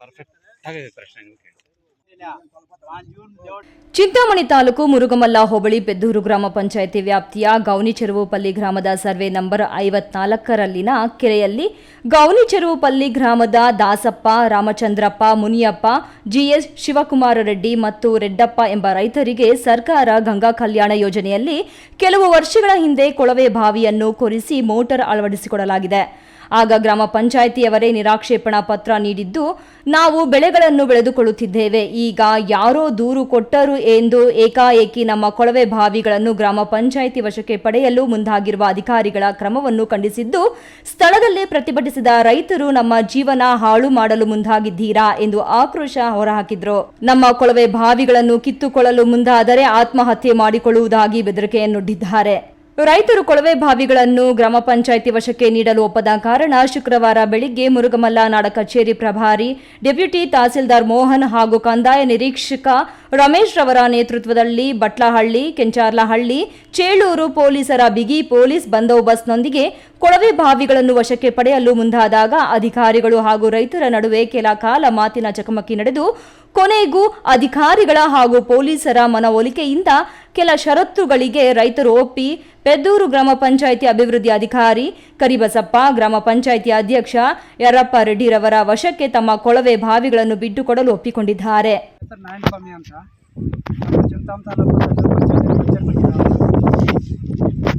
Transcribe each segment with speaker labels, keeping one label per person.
Speaker 1: Perfect ಆಗಿದೆ ಪ್ರಶ್ನೆ ನೀವು ಕೇಳಿ
Speaker 2: ಚಿಂತಾಮಣಿ ತಾಲೂಕು ಮುರುಗಮಲ್ಲ ಹೋಬಳಿ ಪೆದ್ದೂರು ಗ್ರಾಮ ಪಂಚಾಯಿತಿ ವ್ಯಾಪ್ತಿಯ ಗೌನಿಚೆರುವುಪಲ್ಲಿ ಗ್ರಾಮದ ಸರ್ವೆ ನಂಬರ್ ಐವತ್ನಾಲ್ಕರಲ್ಲಿನ ಕೆರೆಯಲ್ಲಿ ಗೌನಿಚೆರುವುಪಲ್ಲಿ ಗ್ರಾಮದ ದಾಸಪ್ಪ, ರಾಮಚಂದ್ರಪ್ಪ, ಮುನಿಯಪ್ಪ, ಜಿಎಸ್ ಶಿವಕುಮಾರ ರೆಡ್ಡಿ ಮತ್ತು ರೆಡ್ಡಪ್ಪ ಎಂಬ ರೈತರಿಗೆ ಸರ್ಕಾರ ಗಂಗಾ ಕಲ್ಯಾಣ ಯೋಜನೆಯಲ್ಲಿ ಕೆಲವು ವರ್ಷಗಳ ಹಿಂದೆ ಕೊಳವೆ ಬಾವಿಯನ್ನು ಕೊರಿಸಿ ಮೋಟಾರ್ ಅಳವಡಿಸಿಕೊಡಲಾಗಿದೆ. ಆಗ ಗ್ರಾಮ ಪಂಚಾಯಿತಿಯವರೇ ನಿರಾಕ್ಷೇಪಣಾ ಪತ್ರ ನೀಡಿದ್ದು, ನಾವು ಬೆಳೆಗಳನ್ನು ಬೆಳೆದುಕೊಳ್ಳುತ್ತಿದ್ದೇವೆ ಈಗ ಯಾರೋ ದೂರು ಕೊಟ್ಟರು ಎಂದು ಏಕಾಏಕಿ ನಮ್ಮ ಕೊಳವೆ ಬಾವಿಗಳನ್ನು ಗ್ರಾಮ ಪಂಚಾಯಿತಿ ವಶಕ್ಕೆ ಪಡೆಯಲು ಮುಂದಾಗಿರುವ ಅಧಿಕಾರಿಗಳ ಕ್ರಮವನ್ನು ಖಂಡಿಸಿದ್ದು, ಸ್ಥಳದಲ್ಲೇ ಪ್ರತಿಭಟಿಸಿದ ರೈತರು ನಮ್ಮ ಜೀವನ ಹಾಳು ಮಾಡಲು ಮುಂದಾಗಿದ್ದೀರಾ ಎಂದು ಆಕ್ರೋಶ ಹೊರಹಾಕಿದ್ರು. ನಮ್ಮ ಕೊಳವೆ ಬಾವಿಗಳನ್ನು ಕಿತ್ತುಕೊಳ್ಳಲು ಮುಂದಾದರೆ ಆತ್ಮಹತ್ಯೆ ಮಾಡಿಕೊಳ್ಳುವುದಾಗಿ ಬೆದರಿಕೆಯನ್ನೊಡ್ಡಿದ್ದಾರೆ ರೈತರು ಕೊಳವೆ ಬಾವಿಗಳನ್ನು ಗ್ರಾಮ ಪಂಚಾಯಿತಿ ವಶಕ್ಕೆ ನೀಡಲು ಒಪ್ಪದ ಕಾರಣ ಶುಕ್ರವಾರ ಬೆಳಿಗ್ಗೆ ಮುರುಗಮಲ್ಲ ನಾಡ ಕಚೇರಿ ಪ್ರಭಾರಿ ಡೆಪ್ಯೂಟಿ ತಹಸೀಲ್ದಾರ್ ಮೋಹನ್ ಹಾಗೂ ಕಂದಾಯ ನಿರೀಕ್ಷಕ ರಮೇಶ್ ರವರ ನೇತೃತ್ವದಲ್ಲಿ ಬಟ್ಲಹಳ್ಳಿ, ಕೆಂಚಾರ್ಲಹಳ್ಳಿ, ಚೇಳೂರು ಪೊಲೀಸರ ಬಿಗಿ ಪೊಲೀಸ್ ಬಂದೋಬಸ್ತ್ನೊಂದಿಗೆ ಕೊಳವೆ ಬಾವಿಗಳನ್ನು ವಶಕ್ಕೆ ಪಡೆಯಲು ಮುಂದಾದಾಗ ಅಧಿಕಾರಿಗಳು ಹಾಗೂ ರೈತರ ನಡುವೆ ಕೆಲ ಕಾಲ ಮಾತಿನ ಚಕಮಕಿ ನಡೆದು ಕೊನೆಗೂ ಅಧಿಕಾರಿಗಳ ಹಾಗೂ ಪೊಲೀಸರ ಮನವೊಲಿಕೆಯಿಂದ ಕೆಲ ಷರತ್ತುಗಳಿಗೆ ರೈತರು ಒಪ್ಪಿ ಪೆದ್ದೂರು ಗ್ರಾಮ ಪಂಚಾಯಿತಿ ಅಭಿವೃದ್ಧಿ ಅಧಿಕಾರಿ ಕರಿಬಸಪ್ಪ, ಗ್ರಾಮ ಪಂಚಾಯಿತಿ ಅಧ್ಯಕ್ಷ ಯರಪ್ಪ ರೆಡ್ಡಿರವರ ವಶಕ್ಕೆ ತಮ್ಮ ಕೊಳವೆ ಬಾವಿಗಳನ್ನು ಬಿಟ್ಟುಕೊಡಲು ಒಪ್ಪಿಕೊಂಡಿದ್ದಾರೆ.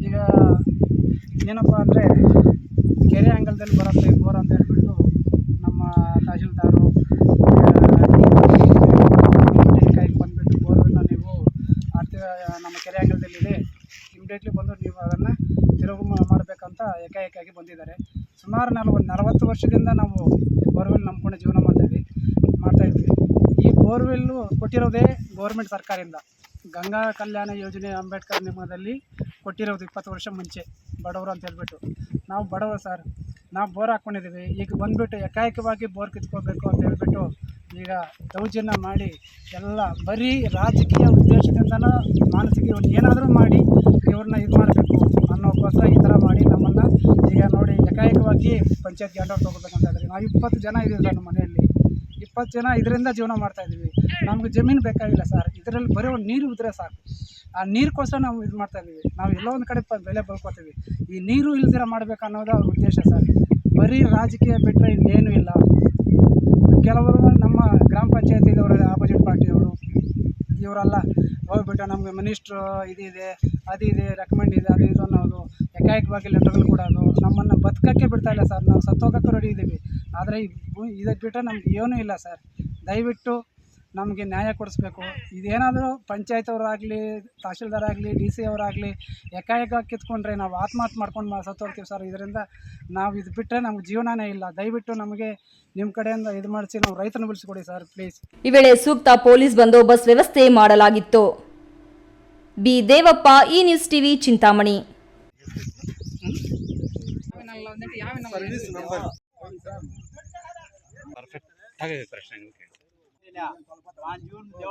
Speaker 3: ಈಗ ಏನಪ್ಪ ಅಂದರೆ ಕೆರೆ ಆ್ಯಂಗಲ್ದಲ್ಲಿ ಬರುತ್ತೆ, ಬೋರ್ ಅಂತ ಹೇಳ್ಬಿಟ್ಟು ನಮ್ಮ ತಹಶೀಲ್ದಾರು ಕೈಗೆ ಬಂದುಬಿಟ್ಟು ಬೋರನ್ನು ನೀವು ಆಡ್ತೀರ ನಮ್ಮ ಕೆರೆ ಅಂಗಲದಲ್ಲಿದೆ ಇಮಿಡಿಯೇಟ್ಲಿ ಬಂದು ನೀವು ಅದನ್ನು ತಿರುಗು ಮಾ- ಮಾಡಬೇಕಂತ ಏಕಾಏಕಾಗಿ ಬಂದಿದ್ದಾರೆ. ಸುಮಾರು ನಾವು ಒಂದು ನಲವತ್ತು ವರ್ಷದಿಂದ ನಾವು ಬೋರ್ವೆಲ್ ನಂಬ್ಕೊಂಡು ಜೀವನ ಮಾಡ್ತಾಯಿದ್ವಿ ಮಾಡ್ತಾಯಿದ್ವಿ ಈ ಬೋರ್ವೆಲ್ಲು ಕೊಟ್ಟಿರೋದೇ ಗೌರ್ಮೆಂಟ್ ಸರ್ಕಾರದಿಂದ. ಗಂಗಾ ಕಲ್ಯಾಣ ಯೋಜನೆ ಅಂಬೇಡ್ಕರ್ ನಿಗಮದಲ್ಲಿ ಕೊಟ್ಟಿರೋದು ಇಪ್ಪತ್ತು ವರ್ಷ ಮುಂಚೆ, ಬಡವರು ಅಂತ ಹೇಳ್ಬಿಟ್ಟು. ನಾವು ಬಡವರು ಸರ್. ನಾವು ಬೋರ್ ಹಾಕ್ಕೊಂಡಿದ್ದೀವಿ. ಈಗ ಬಂದುಬಿಟ್ಟು ಏಕಾಏಕವಾಗಿ ಬೋರ್ ಕಿತ್ಕೋಬೇಕು ಅಂತ ಹೇಳ್ಬಿಟ್ಟು ಈಗ ದೌರ್ಜನ್ಯ ಮಾಡಿ ಎಲ್ಲ ಬರೀ ರಾಜಕೀಯ ಉದ್ದೇಶದಿಂದನ ಮಾನಸಿಕ ಇವ್ರು ಏನಾದರೂ ಮಾಡಿ ಇವ್ರನ್ನ ಇದು ಮಾಡಬೇಕು ಅನ್ನೋಕ್ಕೋಸ್ಕರ ಈ ಥರ ಮಾಡಿ ನಮ್ಮನ್ನು ಈಗ ನೋಡಿ ಏಕಾಏಕವಾಗಿ ಪಂಚಾಯತ್ಗೆ ಹ್ಯಾಂಡ್ ಓವರ್ ತೊಗೋಬೇಕಂತ ಇದ್ದಾರೆ ನಾವು ಇಪ್ಪತ್ತು ಜನ ಇದ್ದೀವಿ ಸರ್ ನಮ್ಮ ಮನೆಯಲ್ಲಿ. ಇಪ್ಪತ್ತು ಜನ ಇದರಿಂದ ಜೀವನ ಮಾಡ್ತಾ ಇದ್ದೀವಿ ನಮ್ಗೆ ಜಮೀನು ಬೇಕಾಗಿಲ್ಲ ಸರ್. ಇದರಲ್ಲಿ ಬರೀ ಒಂದು ನೀರು ಇದ್ದರೆ ಸಾಕು. ಆ ನೀರಿಗೋಸ್ಕರ ನಾವು ಇದು ಮಾಡ್ತಾ ಇದ್ದೀವಿ ನಾವು ಎಲ್ಲೋ ಒಂದು ಕಡೆ ಪ ಬೆಲೆ ಬಳ್ಕೊತೀವಿ. ಈ ನೀರು ಇಲ್ದಿರ ಮಾಡ್ಬೇಕು ಅನ್ನೋದು ಅವ್ರ ಉದ್ದೇಶ ಸರ್. ಬರೀ ರಾಜಕೀಯ ಬಿಟ್ಟರೆ ಇನ್ನೇನು ಇಲ್ಲ. ಕೆಲವರು ಪಂಚಾಯತಿದವರು ಆಪೋಸಿಟ್ ಪಾರ್ಟಿಯವರು ಇವರೆಲ್ಲ ಹೋಗ್ಬಿಟ್ಟು ನಮಗೆ ಮಿನಿಸ್ಟ್ರು ಇದಿದೆ, ಅದಿದೆ ರೆಕಮೆಂಡ್ ಇದೆ, ಅದು ಇದು ಅನ್ನೋದು ಏಕಾಏಕವಾಗಿ ಲೆಟರ್ಗಳು ಕೊಡೋದು ನಮ್ಮನ್ನು ಬದುಕಕ್ಕೆ ಬಿಡ್ತಾ ಇಲ್ಲ ಸರ್ ನಾವು ಸತ್ತೋಗಕ್ಕೆ ರೆಡಿ ಇದ್ದೀವಿ ಆದರೆ ಇದಕ್ಕೆ ಬಿಟ್ಟರೆ ನಮ್ಗೆ ಏನೂ ಇಲ್ಲ ಸರ್ ದಯವಿಟ್ಟು ನಮಗೆ ನ್ಯಾಯ ಕೊಡಿಸ್ಬೇಕು. ಇದೇನಾದರೂ ಪಂಚಾಯತ್ ಅವರಾಗಲಿ ತಹಶೀಲ್ದಾರ್ ಆಗಲಿ ಡಿ ಸಿ ಅವರಾಗಲಿ ಏಕಾಏಕ ಕಿತ್ಕೊಂಡ್ರೆ ನಾವು ಆತ್ಮಹತ್ಯೆ ಮಾಡ್ಕೊಂಡು ಮಾ ಸತ್ತೋಗ್ತೀವಿ ಸರ್. ಇದರಿಂದ ನಾವು ಇದು ಬಿಟ್ಟರೆ ನಮ್ಗೆ ಜೀವನನೇ ಇಲ್ಲ. ದಯವಿಟ್ಟು ನಮಗೆ ನಿಮ್ಮ ಕಡೆಯಿಂದ ಇದು ಮಾಡಿಸಿ ನಾವು ರೈತನ ಬಿಡಿಸ್ಕೊಡಿ ಸರ್ ಪ್ಲೀಸ್.
Speaker 2: ಈ ವೇಳೆ ಸೂಕ್ತ ಪೊಲೀಸ್ ಬಂದೋಬಸ್ತ್ ವ್ಯವಸ್ಥೆ ಮಾಡಲಾಗಿತ್ತು. ಬಿ ದೇವಪ್ಪ ಈ ನ್ಯೂಸ್ ಟಿವಿ ಚಿಂತಾಮಣಿ.
Speaker 1: ಪರ್ಫೆಕ್ಟ್ ಆಗಿದೆ ಪ್ರಶ್ನೆ. ನೀವು ಕೇಳಿ